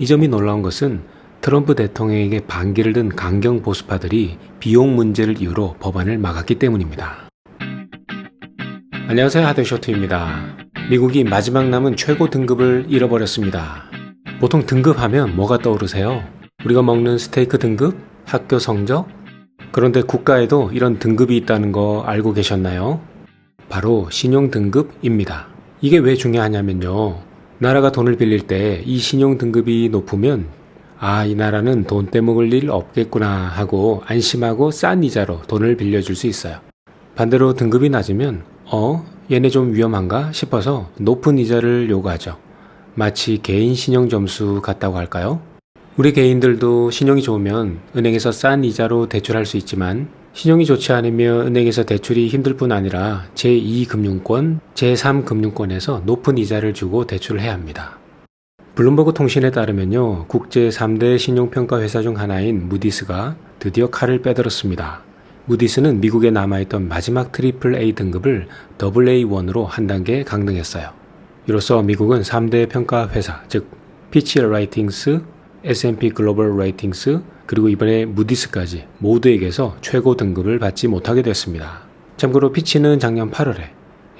이 점이 놀라운 것은 트럼프 대통령에게 반기를 든 강경 보수파들이 비용 문제를 이유로 법안을 막았기 때문입니다. 안녕하세요 하드쇼트입니다. 미국이 마지막 남은 최고 등급을 잃어버렸습니다. 보통 등급하면 뭐가 떠오르세요? 우리가 먹는 스테이크 등급? 학교 성적? 그런데 국가에도 이런 등급이 있다는 거 알고 계셨나요? 바로 신용 등급입니다. 이게 왜 중요하냐면요. 나라가 돈을 빌릴 때 이 신용 등급이 높으면 아, 이 나라는 돈 떼먹을 일 없겠구나 하고 안심하고 싼 이자로 돈을 빌려줄 수 있어요. 반대로 등급이 낮으면 어, 얘네 좀 위험한가 싶어서 높은 이자를 요구하죠. 마치 개인 신용 점수 같다고 할까요? 우리 개인들도 신용이 좋으면 은행에서 싼 이자로 대출할 수 있지만 신용이 좋지 않으면 은행에서 대출이 힘들 뿐 아니라 제2금융권, 제3금융권에서 높은 이자를 주고 대출을 해야 합니다. 블룸버그 통신에 따르면요, 국제 3대 신용평가 회사 중 하나인 무디스가 드디어 칼을 빼들었습니다. 무디스는 미국에 남아있던 마지막 트리플 A 등급을 더블 A1으로 한 단계 강등했어요. 이로써 미국은 3대 평가 회사, 즉 피치 라이팅스, S&P 글로벌 레이팅스, 그리고 이번에 무디스까지 모두에게서 최고 등급을 받지 못하게 됐습니다. 참고로 피치는 작년 8월에,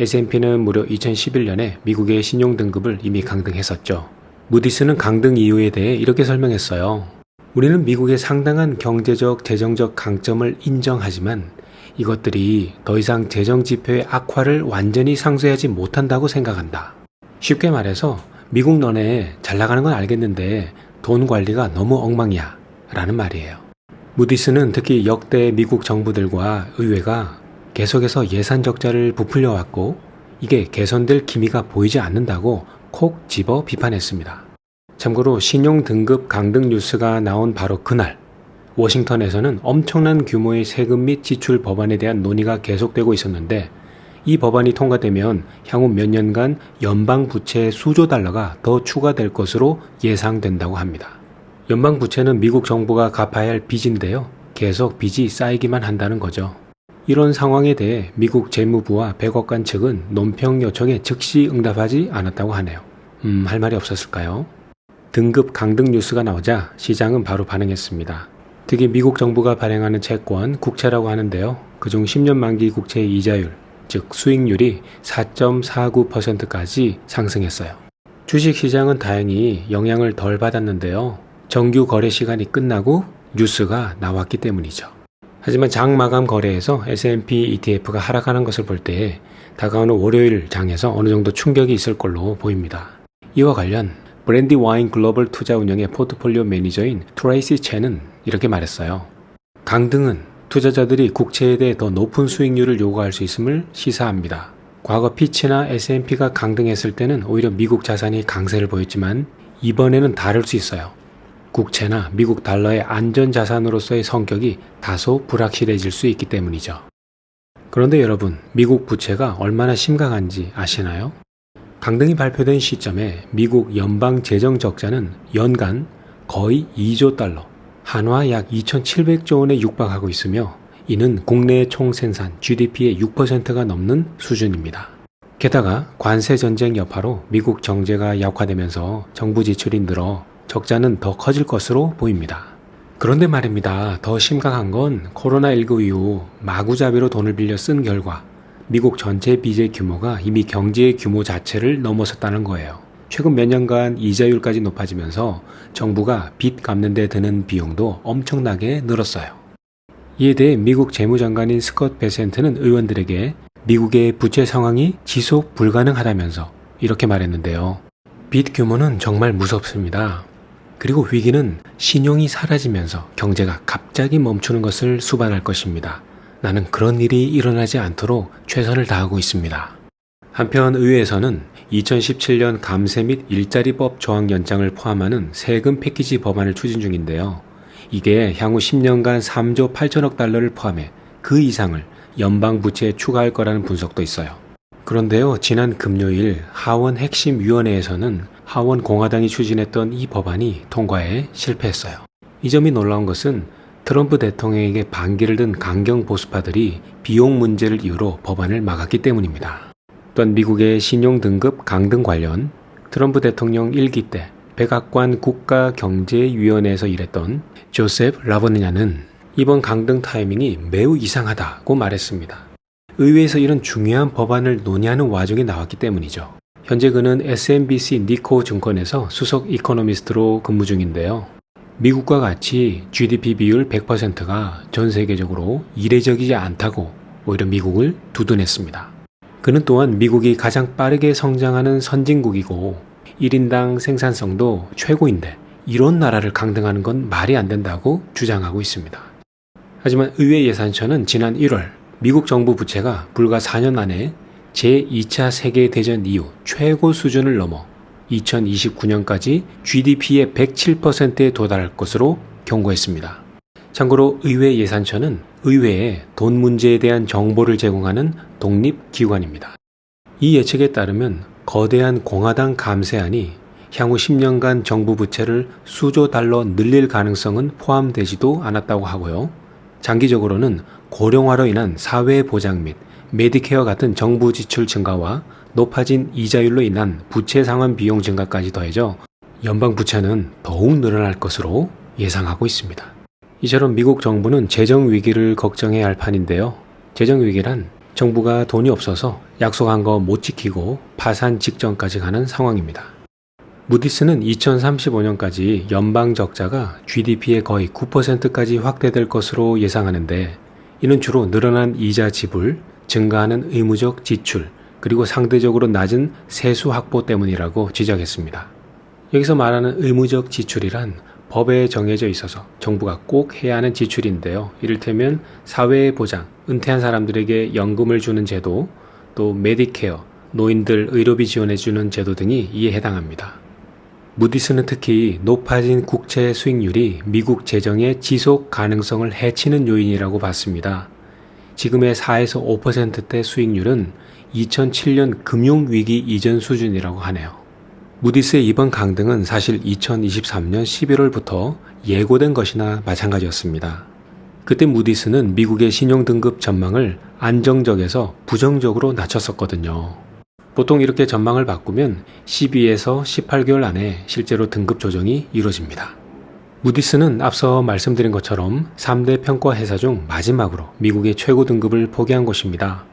S&P는 무려 2011년에 미국의 신용 등급을 이미 강등했었죠. 무디스는 강등 이유에 대해 이렇게 설명했어요. 우리는 미국의 상당한 경제적, 재정적 강점을 인정하지만 이것들이 더 이상 재정 지표의 악화를 완전히 상쇄하지 못한다고 생각한다. 쉽게 말해서 미국 너네 잘 나가는 건 알겠는데 돈 관리가 너무 엉망이야. 라는 말이에요. 무디스는 특히 역대 미국 정부들과 의회가 계속해서 예산 적자를 부풀려 왔고 이게 개선될 기미가 보이지 않는다고 콕 집어 비판했습니다. 참고로 신용 등급 강등 뉴스가 나온 바로 그날 워싱턴에서는 엄청난 규모의 세금 및 지출 법안에 대한 논의가 계속되고 있었는데 이 법안이 통과되면 향후 몇 년간 연방 부채 수조 달러가 더 추가될 것으로 예상된다고 합니다. 연방 부채는 미국 정부가 갚아야 할 빚인데요. 계속 빚이 쌓이기만 한다는 거죠. 이런 상황에 대해 미국 재무부와 백악관 측은 논평 요청에 즉시 응답하지 않았다고 하네요. 음, 할 말이 없었을까요? 등급 강등 뉴스가 나오자 시장은 바로 반응했습니다. 특히 미국 정부가 발행하는 채권, 국채라고 하는데요. 그중 10년 만기 국채 이자율, 즉 수익률이 4.49%까지 상승했어요. 주식 시장은 다행히 영향을 덜 받았는데요. 정규 거래 시간이 끝나고 뉴스가 나왔기 때문이죠. 하지만 장 마감 거래에서 S&P ETF가 하락하는 것을 볼 때 다가오는 월요일 장에서 어느 정도 충격이 있을 걸로 보입니다. 이와 관련 브랜디 와인 글로벌 투자 운영의 포트폴리오 매니저인 트레이시 첸은 이렇게 말했어요. 강등은 투자자들이 국채에 대해 더 높은 수익률을 요구할 수 있음을 시사합니다. 과거 피치나 S&P가 강등했을 때는 오히려 미국 자산이 강세를 보였지만 이번에는 다를 수 있어요. 국채나 미국 달러의 안전 자산으로서의 성격이 다소 불확실해질 수 있기 때문이죠. 그런데 여러분, 미국 부채가 얼마나 심각한지 아시나요? 강등이 발표된 시점에 미국 연방 재정 적자는 연간 거의 2조 달러, 한화 약 2,700조 원에 육박하고 있으며 이는 국내 총 생산 GDP의 6%가 넘는 수준입니다. 게다가 관세 전쟁 여파로 미국 정제가 약화되면서 정부 지출이 늘어 적자는 더 커질 것으로 보입니다. 그런데 말입니다. 더 심각한 건 코로나19 이후 마구잡이로 돈을 빌려 쓴 결과 미국 전체 빚의 규모가 이미 경제의 규모 자체를 넘어섰다는 거예요. 최근 몇 년간 이자율까지 높아지면서 정부가 빚 갚는 데 드는 비용도 엄청나게 늘었어요. 이에 대해 미국 재무장관인 스컷 베센트는 의원들에게 미국의 부채 상황이 지속 불가능하다면서 이렇게 말했는데요. 빚 규모는 정말 무섭습니다. 그리고 위기는 신용이 사라지면서 경제가 갑자기 멈추는 것을 수반할 것입니다. 나는 그런 일이 일어나지 않도록 최선을 다하고 있습니다. 한편 의회에서는 2017년 감세 및 일자리법 조항 연장을 포함하는 세금 패키지 법안을 추진 중인데요. 이게 향후 10년간 3조 8천억 달러를 포함해 그 이상을 연방 부채에 추가할 거라는 분석도 있어요. 그런데요, 지난 금요일 하원 핵심위원회에서는 하원 공화당이 추진했던 이 법안이 통과에 실패했어요. 이 점이 놀라운 것은 트럼프 대통령에게 반기를 든 강경 보수파들이 비용 문제를 이유로 법안을 막았기 때문입니다. 또한 미국의 신용 등급 강등 관련 트럼프 대통령 1기 때 백악관 국가경제위원회에서 일했던 조셉 라버느냐는 이번 강등 타이밍이 매우 이상하다고 말했습니다. 의회에서 이런 중요한 법안을 논의하는 와중에 나왔기 때문이죠. 현재 그는 SMBC 니코 증권에서 수석 이코노미스트로 근무 중인데요. 미국과 같이 GDP 비율 100%가 전 세계적으로 이례적이지 않다고 오히려 미국을 두둔했습니다. 그는 또한 미국이 가장 빠르게 성장하는 선진국이고 1인당 생산성도 최고인데 이런 나라를 강등하는 건 말이 안 된다고 주장하고 있습니다. 하지만 의회 예산처는 지난 1월 미국 정부 부채가 불과 4년 안에 제2차 세계대전 이후 최고 수준을 넘어 2029년까지 GDP의 107%에 도달할 것으로 경고했습니다. 참고로 의회 예산처는 의회에 돈 문제에 대한 정보를 제공하는 독립기관입니다. 이 예측에 따르면 거대한 공화당 감세안이 향후 10년간 정부 부채를 수조 달러 늘릴 가능성은 포함되지도 않았다고 하고요. 장기적으로는 고령화로 인한 사회 보장 및 메디케어 같은 정부 지출 증가와 높아진 이자율로 인한 부채 상환 비용 증가까지 더해져 연방 부채는 더욱 늘어날 것으로 예상하고 있습니다. 이처럼 미국 정부는 재정 위기를 걱정해야 할 판인데요. 재정 위기란 정부가 돈이 없어서 약속한 거 못 지키고 파산 직전까지 가는 상황입니다. 무디스는 2035년까지 연방 적자가 GDP의 거의 9%까지 확대될 것으로 예상하는데 이는 주로 늘어난 이자 지불, 증가하는 의무적 지출, 그리고 상대적으로 낮은 세수 확보 때문이라고 지적했습니다. 여기서 말하는 의무적 지출이란 법에 정해져 있어서 정부가 꼭 해야 하는 지출인데요. 이를테면 사회 보장, 은퇴한 사람들에게 연금을 주는 제도, 또 메디케어, 노인들 의료비 지원해주는 제도 등이 이에 해당합니다. 무디스는 특히 높아진 국채 수익률이 미국 재정의 지속 가능성을 해치는 요인이라고 봤습니다. 지금의 4에서 5%대 수익률은 2007년 금융위기 이전 수준이라고 하네요. 무디스의 이번 강등은 사실 2023년 11월부터 예고된 것이나 마찬가지였습니다. 그때 무디스는 미국의 신용등급 전망을 안정적에서 부정적으로 낮췄었거든요. 보통 이렇게 전망을 바꾸면 12에서 18개월 안에 실제로 등급 조정이 이루어집니다. 무디스는 앞서 말씀드린 것처럼 3대 평가 회사 중 마지막으로 미국의 최고 등급을 포기한 곳입니다.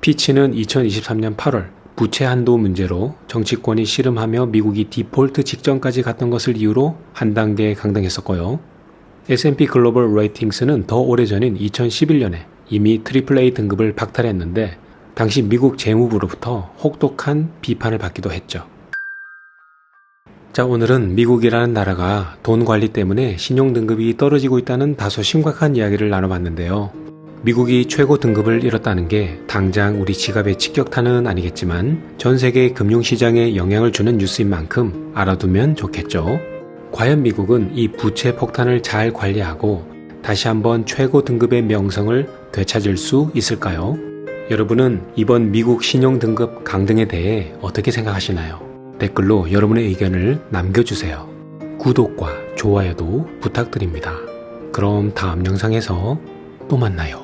피치는 2023년 8월 부채 한도 문제로 정치권이 씨름하며 미국이 디폴트 직전까지 갔던 것을 이유로 한 단계 강등했었고요. S&P 글로벌 레이팅스는 더 오래전인 2011년에 이미 AAA 등급을 박탈했는데 당시 미국 재무부로부터 혹독한 비판을 받기도 했죠. 자, 오늘은 미국이라는 나라가 돈 관리 때문에 신용 등급이 떨어지고 있다는 다소 심각한 이야기를 나눠봤는데요. 미국이 최고 등급을 잃었다는 게 당장 우리 지갑에 직격탄은 아니겠지만 전 세계 금융시장에 영향을 주는 뉴스인 만큼 알아두면 좋겠죠. 과연 미국은 이 부채 폭탄을 잘 관리하고 다시 한번 최고 등급의 명성을 되찾을 수 있을까요? 여러분은 이번 미국 신용 등급 강등에 대해 어떻게 생각하시나요? 댓글로 여러분의 의견을 남겨주세요. 구독과 좋아요도 부탁드립니다. 그럼 다음 영상에서 또 만나요.